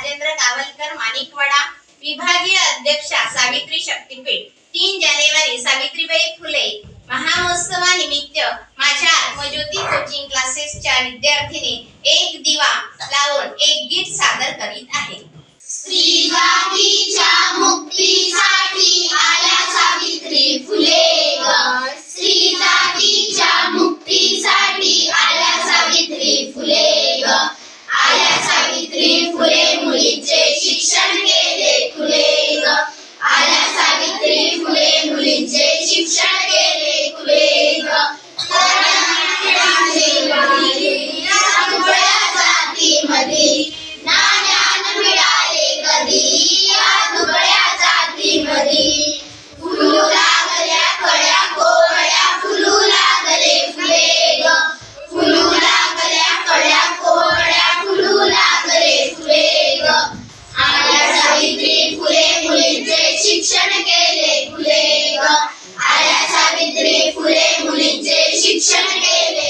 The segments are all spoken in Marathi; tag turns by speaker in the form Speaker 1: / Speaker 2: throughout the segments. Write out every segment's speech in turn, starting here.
Speaker 1: राजेंद्र
Speaker 2: गावलकर माणिकवाडा विभागीय अध्यक्षा सावित्री शक्तीपीठ. तीन जानेवारी सावित्रीबाई फुले महामहोत्सवानिमित्त माझ्या आत्मज्योती कोचिंग क्लासेसच्या विद्यार्थिनी एक दिवा लावून एक गीत सादर करीत आहे. स्त्रीवादीच्या मुक्तीसाठी आल्या सावित्री फुले. फुले मुलींचे शिक्षण केले.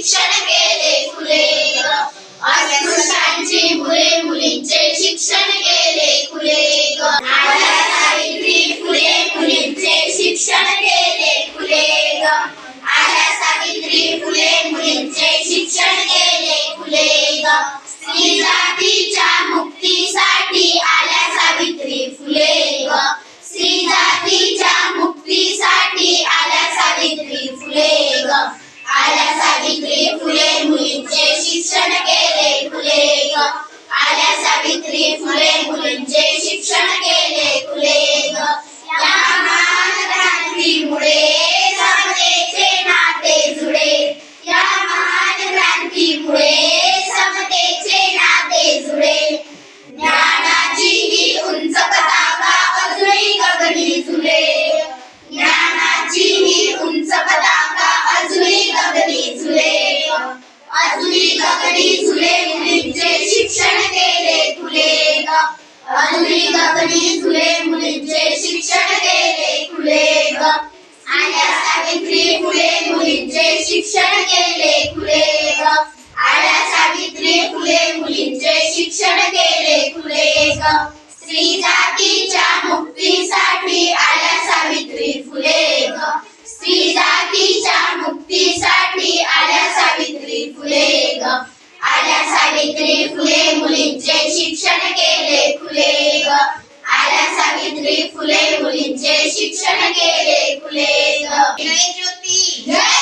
Speaker 2: शिक्षण केले फुले ग अस्पृश्यांची मुले मुलींचे शिक्षण केले फुले ग सावित्री फुले मुलींचे शिक्षण केले फुले ग आल्या सावित्री फुले मुलींचे शिक्षण केले फुले ग स्त्री जातीच्या मुक्तीसाठी आल्या सावित्री फुले. अजूनही गगनी झुले मुलींचे शिक्षण केले खुले ग. अजूनही झुले मुलींचे शिक्षण केले खुले ग. आल्या सावित्री फुले मुलींचे शिक्षण केले खुले ग. आल्या सावित्री फुले मुलींचे शिक्षण केले खुले ग. स्त्री जातीच्या फुले ग. आल्या सावित्री फुले मुलींचे शिक्षण केले फुले ग. आल्या सावित्री फुले मुलींचे शिक्षण केले फुले ग.
Speaker 1: जय ज्योती.
Speaker 2: जय